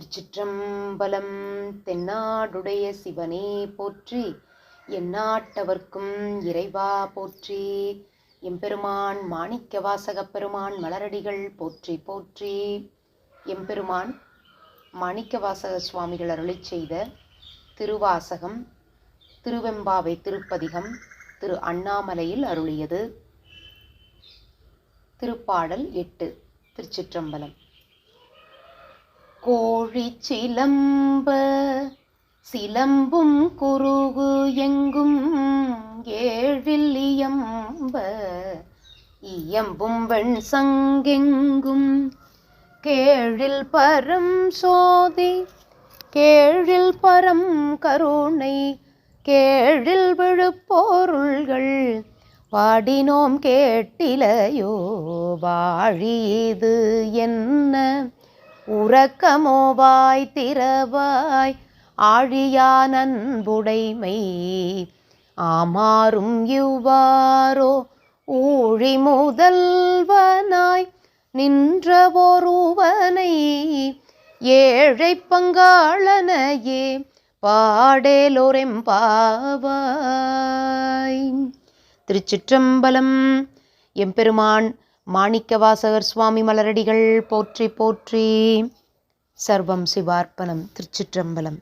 திருச்சிற்றம்பலம் தென்னாடுடைய சிவனே போற்றி எந்நாட்டவர்க்கும் இறைவா போற்றி. எம்பெருமான் மாணிக்க வாசகப் பெருமான் மலரடிகள் போற்றி போற்றி. எம்பெருமான் மாணிக்க வாசக சுவாமிகள் அருளை செய்த திருவாசகம் திருவெம்பாவை திருப்பதிகம் திரு அண்ணாமலையில் அருளியது. திருப்பாடல் எட்டு திருச்சிற்றம்பலம். கோழி சிலம்ப சிலம்பும் குருகு எங்கும் ஏழில் இயம்ப. இயம்பும் வெண் சங்கெங்கும் கேழில் பரம் சோதி கேழில் பரம் கருணை. கேழில் விழுப்பொருள்கள் பாடினோம் கேட்டிலையோ வாழியது என்ன உறக்கமோவாய் திறவாய் ஆழியான் அன்புடைமை. ஆமாறும் இவ்வாரோ ஊழி முதல்வனாய் நின்றவோருவனை. ஏழை பங்காளனையே பாடேலோரெம்பாவாய். திருச்சிற்றம்பலம். எம்பெருமான் மாணிக்கவாசகர் சுவாமி மலரடிகள் போற்றி போற்றி. சர்வம் சிவார்ப்பணம் திருச்சிற்றம்பலம்.